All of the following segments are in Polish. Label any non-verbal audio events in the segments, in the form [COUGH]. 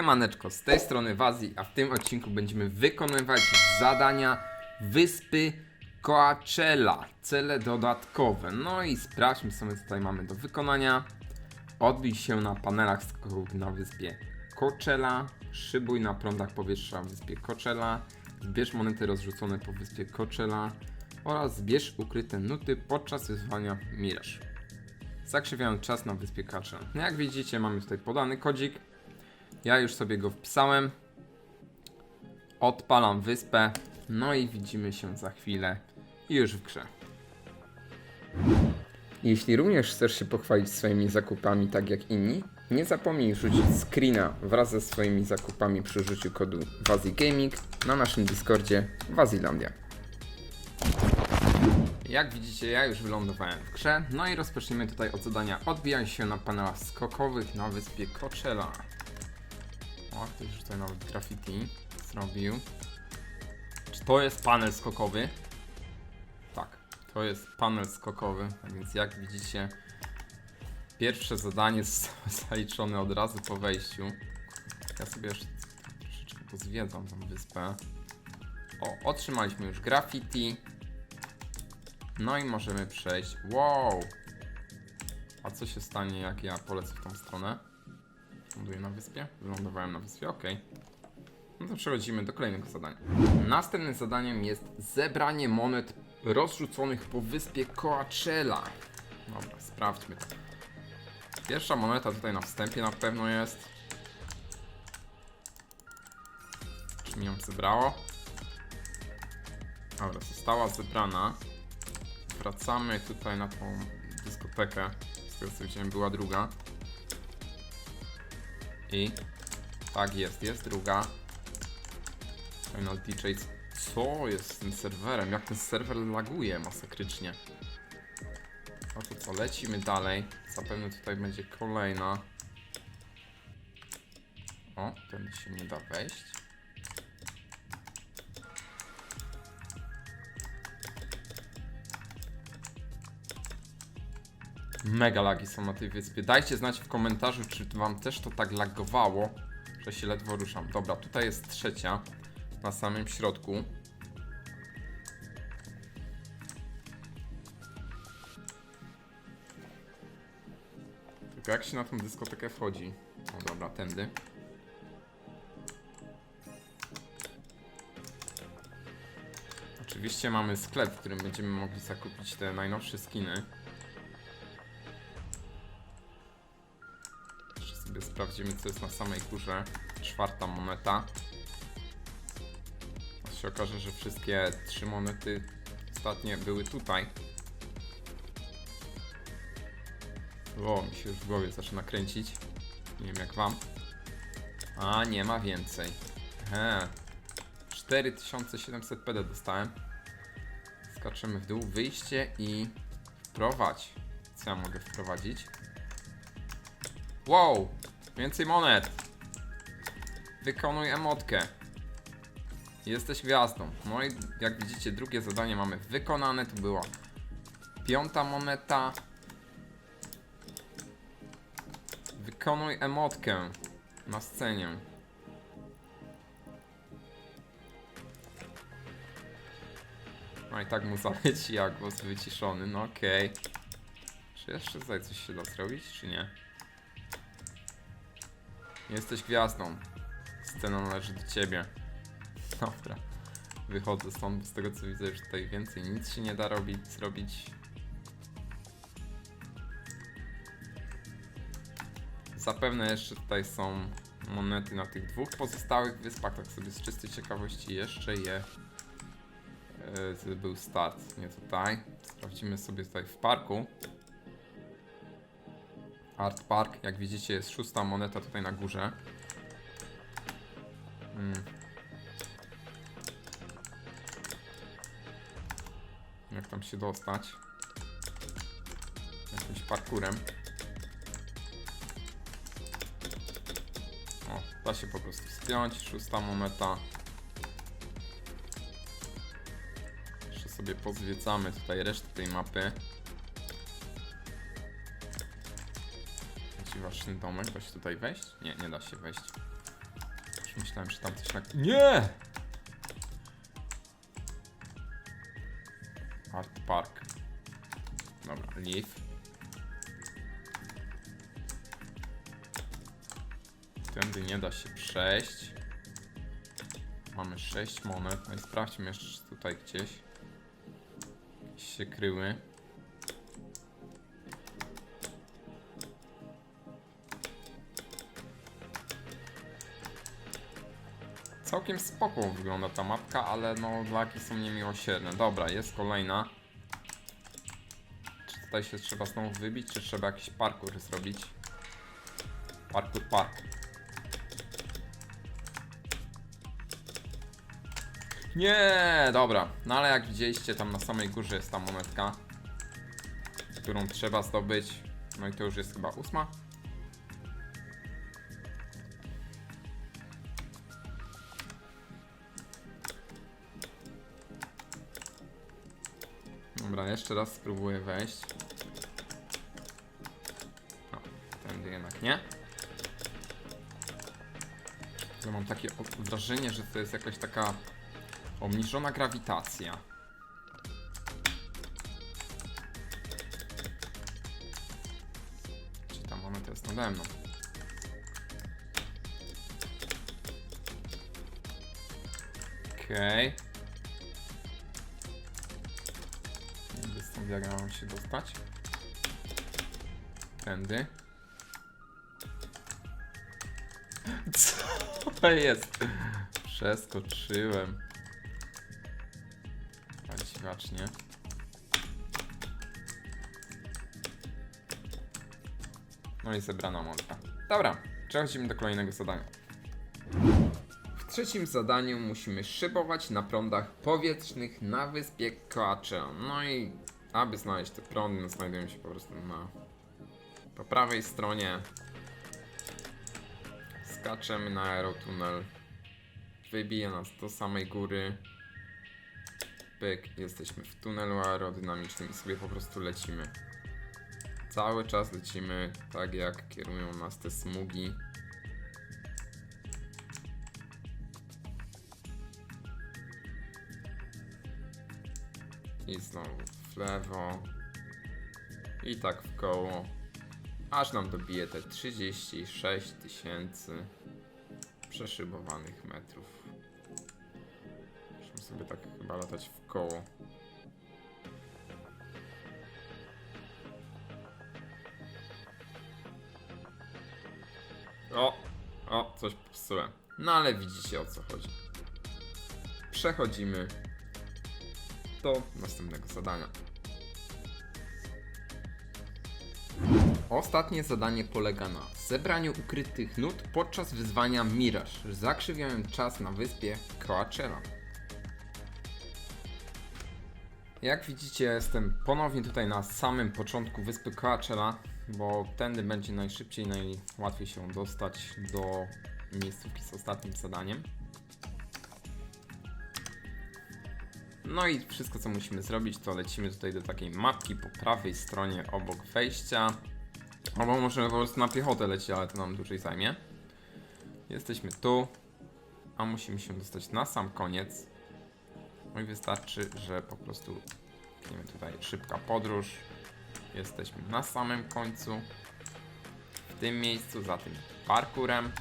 Siemaneczko, z tej strony Wazi, a w tym odcinku będziemy wykonywać zadania wyspy Coachella, cele dodatkowe. No i sprawdźmy co my tutaj mamy do wykonania. Odbij się na panelach skokowych na wyspie Coachella, szybuj na prądach powietrza w wyspie Coachella, zbierz monety rozrzucone po wyspie Coachella oraz zbierz ukryte nuty podczas wyzwania Mirage. Zakrzywiając czas na wyspie Coachella. No jak widzicie mamy tutaj podany kodzik, ja już sobie go wpisałem. Odpalam wyspę. No i widzimy się za chwilę już w grze. Jeśli również chcesz się pochwalić swoimi zakupami tak jak inni, nie zapomnij rzucić screena wraz ze swoimi zakupami przy użyciu kodu WaziGaming na naszym Discordzie Wazilandia. Jak widzicie, ja już wylądowałem w grze, no i rozpoczniemy tutaj od zadania Odbijaj się na panelach skokowych na wyspie Coachella. O, ktoś już tutaj nawet graffiti zrobił. Czy to jest panel skokowy? Tak, to jest panel skokowy, a więc jak widzicie, pierwsze zadanie [LAUGHS] jest zaliczone od razu po wejściu. Ja sobie jeszcze troszeczkę pozwiedzam tą wyspę. O, otrzymaliśmy już graffiti. No i możemy przejść. Wow! A co się stanie, jak ja polecę w tą stronę? Ląduję na wyspie? Wylądowałem na wyspie, ok. No to przechodzimy do kolejnego zadania. Następnym zadaniem jest zebranie monet rozrzuconych po wyspie Coachella. Dobra, sprawdźmy to. Pierwsza moneta tutaj na wstępie na pewno jest. Czy mi ją zebrało? Dobra, została zebrana. Wracamy tutaj na tą dyskotekę. Z tego co widziałem była druga. I tak jest, jest druga. Final DJ. Co jest z tym serwerem? Jak ten serwer laguje masakrycznie. No to co, lecimy dalej. Zapewne tutaj będzie kolejna. O, ten się nie da wejść. Mega lagi są na tej wyspie. Dajcie znać w komentarzu, czy wam też to tak lagowało, że się ledwo ruszam. Dobra, tutaj jest trzecia, na samym środku. Tylko jak się na tą dyskotekę wchodzi? O dobra, tędy. Oczywiście mamy sklep, w którym będziemy mogli zakupić te najnowsze skiny. Sprawdzimy, co jest na samej górze. Czwarta moneta. A się okaże, że wszystkie trzy monety ostatnie były tutaj. O, mi się już w głowie zaczyna kręcić. Nie wiem jak wam. A, nie ma więcej. He. 4700 PD dostałem. Skaczemy w dół, wyjście i wprowadź. Co ja mogę wprowadzić? Wow! Więcej monet! Wykonuj emotkę. Jesteś gwiazdą. No i jak widzicie, drugie zadanie mamy wykonane. Tu była piąta moneta. Wykonuj emotkę na scenie. No i tak mu zaleci, a głos wyciszony. No okej. Czy jeszcze tutaj coś się da zrobić, czy nie? Jesteś gwiazdą. Scena należy do ciebie. Dobra. Wychodzę stąd, z tego co widzę, już tutaj więcej nic się nie da robić, zrobić. Zapewne jeszcze tutaj są monety na tych dwóch pozostałych wyspach, tak sobie z czystej ciekawości jeszcze je e, był start, nie tutaj. Sprawdzimy sobie tutaj w parku. Art Park, jak widzicie jest szósta moneta tutaj na górze. Mm. Jak tam się dostać? Jakimś parkurem. O, da się po prostu spiąć. Szósta moneta. Jeszcze sobie pozwiedzamy tutaj resztę tej mapy. Dziwaczny domek, da się tutaj wejść? Nie, nie da się wejść. Już myślałem, że tam coś tak... Nie! Art Park. Dobra, Leaf. Tędy nie da się przejść. Mamy 6 monet. No i sprawdźmy jeszcze czy tutaj gdzieś. Się kryły. Całkiem spoko wygląda ta mapka, ale no laki są niemiłosierne. Dobra, jest kolejna. Czy tutaj się trzeba znowu wybić, czy trzeba jakiś parkour zrobić? Parkour, park. Nie, dobra. No ale jak widzieliście, tam na samej górze jest ta monetka, którą trzeba zdobyć. No i to już jest chyba ósma. Jeszcze raz spróbuję wejść. No, tędy jednak nie. Ja mam takie wrażenie, że to jest jakaś taka obniżona grawitacja. Czy ta moneta jest nade mną? Okej. Okay. Jak ja mam się dostać? Tędy. [LAUGHS] Co to jest? Przeskoczyłem. Tak dziwacznie. No i zebrana moneta. Dobra, przechodzimy do kolejnego zadania. W trzecim zadaniu musimy szybować na prądach powietrznych na wyspie Coachella. No i aby znaleźć te prądy, no znajdują się po prostu na po prawej stronie. Skaczemy na aerotunel. Wybije nas do samej góry. Pyk, jesteśmy w tunelu aerodynamicznym i sobie po prostu lecimy. Cały czas lecimy tak jak kierują nas te smugi. I znowu lewo. I tak w koło. Aż nam dobije te 36 tysięcy przeszybowanych metrów. Musimy sobie tak chyba latać w koło. O! O, coś popsułem. No ale widzicie o co chodzi. Przechodzimy do następnego zadania. Ostatnie zadanie polega na zebraniu ukrytych nut podczas wyzwania Mirage, zakrzywiając czas na wyspie Coachella. Jak widzicie, jestem ponownie tutaj na samym początku wyspy Coachella, bo tędy będzie najszybciej, najłatwiej się dostać do miejscówki z ostatnim zadaniem. No i wszystko co musimy zrobić to lecimy tutaj do takiej mapki po prawej stronie obok wejścia. Albo możemy po prostu na piechotę lecieć, ale to nam dłużej zajmie. Jesteśmy tu, a musimy się dostać na sam koniec. No i wystarczy, że po prostu klikniemy tutaj szybka podróż. Jesteśmy na samym końcu. W tym miejscu, za tym parkurem.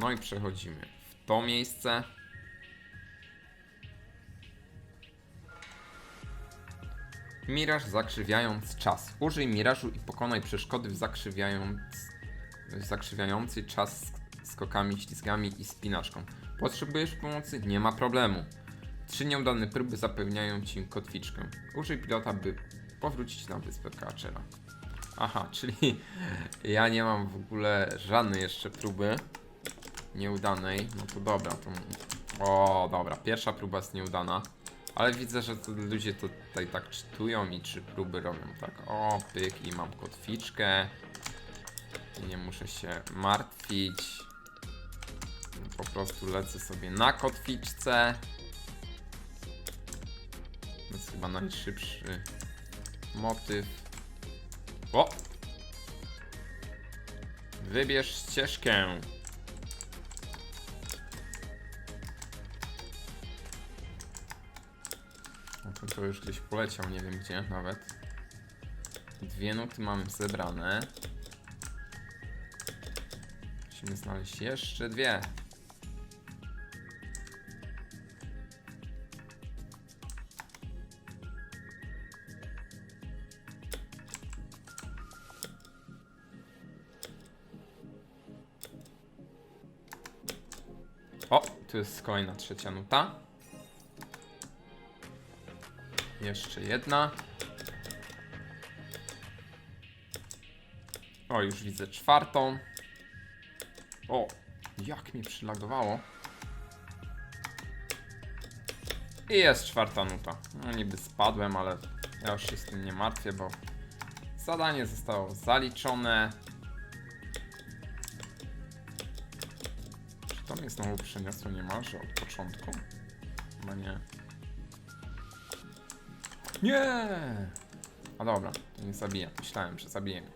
No i przechodzimy w to miejsce. Miraż zakrzywiając czas. Użyj mirażu i pokonaj przeszkody w zakrzywiając, w zakrzywiający czas sk- skokami, ślizgami i spinaczką. Potrzebujesz pomocy? Nie ma problemu. Trzy nieudane próby zapewniają ci kotwiczkę. Użyj pilota, by powrócić na wyspę Kaczera. Aha, [LAUGHS] czyli ja nie mam w ogóle żadnej jeszcze próby nieudanej. No to dobra, to... O, dobra, pierwsza próba jest nieudana. Ale widzę, że to ludzie to tutaj tak czytują i trzy próby robią tak. O, pyk i mam kotwiczkę. I nie muszę się martwić. Po prostu lecę sobie na kotwiczce. To jest chyba najszybszy motyw. O! Wybierz ścieżkę. To, to już gdzieś poleciał, nie wiem gdzie nawet. Dwie nuty mamy zebrane. Musimy znaleźć jeszcze dwie. O, tu jest kolejna trzecia nuta. Jeszcze jedna. O, już widzę czwartą. O, jak mi przylagowało. I jest czwarta nuta. No niby spadłem, ale ja już się z tym nie martwię, bo zadanie zostało zaliczone. Czy to mnie znowu przeniosło niemalże od początku? Chyba nie. Nie! A dobra, to nie zabija. Myślałem, że zabije mnie.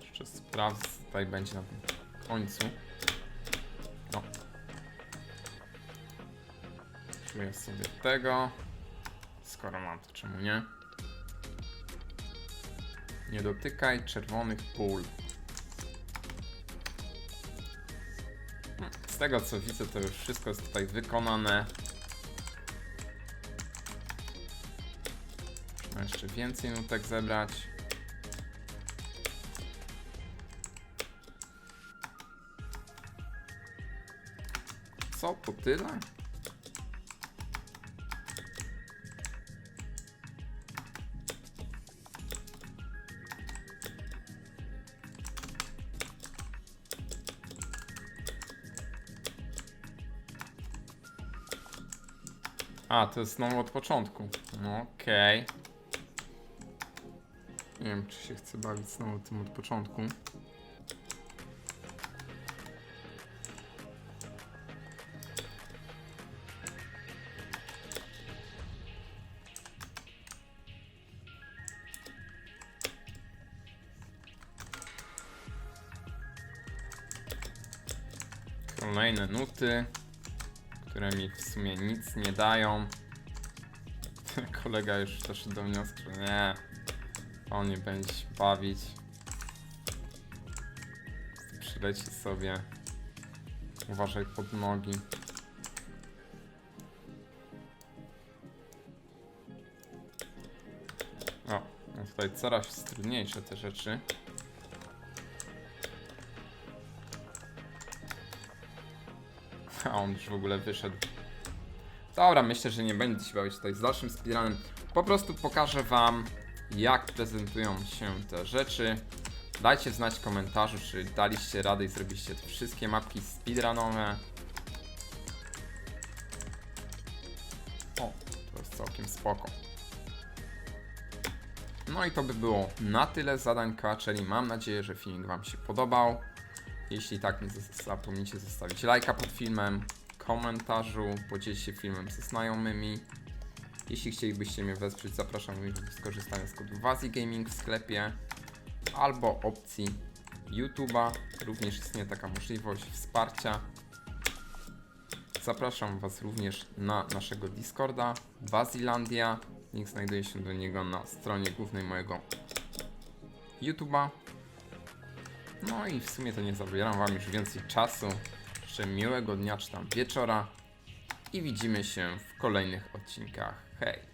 Jeszcze sprawdzę, tutaj będzie na końcu. No. Czuję sobie tego. Skoro mam, to czemu nie? Nie dotykaj czerwonych pól. Hmm, Z tego co widzę, to już wszystko jest tutaj wykonane. Można jeszcze więcej nutek zebrać. Co? To tyle? A, to jest znowu od początku. No, Okej. Nie wiem, czy się chcę bawić znowu tym od początku. Kolejne nuty, które mi w sumie nic nie dają. [LAUGHS] Kolega już doszedł do wniosku, że nie, on nie będzie się bawić. Przyleci sobie. Uważaj pod nogi. O, no tutaj coraz trudniejsze te rzeczy. A on już w ogóle wyszedł. Dobra, myślę, że nie będę się bawić tutaj z dalszym speedrunem. Po prostu pokażę wam, jak prezentują się te rzeczy. Dajcie znać w komentarzu, czy daliście radę i zrobiliście te wszystkie mapki speedrunowe. O, to jest całkiem spoko. No i to by było na tyle z zadań czyli mam nadzieję, że filmik wam się podobał. Jeśli tak, nie zapomnijcie zostawić lajka pod filmem, komentarzu, podzielić się filmem ze znajomymi. Jeśli chcielibyście mnie wesprzeć, zapraszam do skorzystania z kodu Wazi Gaming w sklepie albo opcji YouTube'a. Również istnieje taka możliwość wsparcia. Zapraszam Was również na naszego Discorda Wazilandia. Link znajduje się do niego na stronie głównej mojego YouTube'a. No i w sumie to nie zabieram Wam już więcej czasu. Życzę miłego dnia czy tam wieczora. I widzimy się w kolejnych odcinkach. Hej!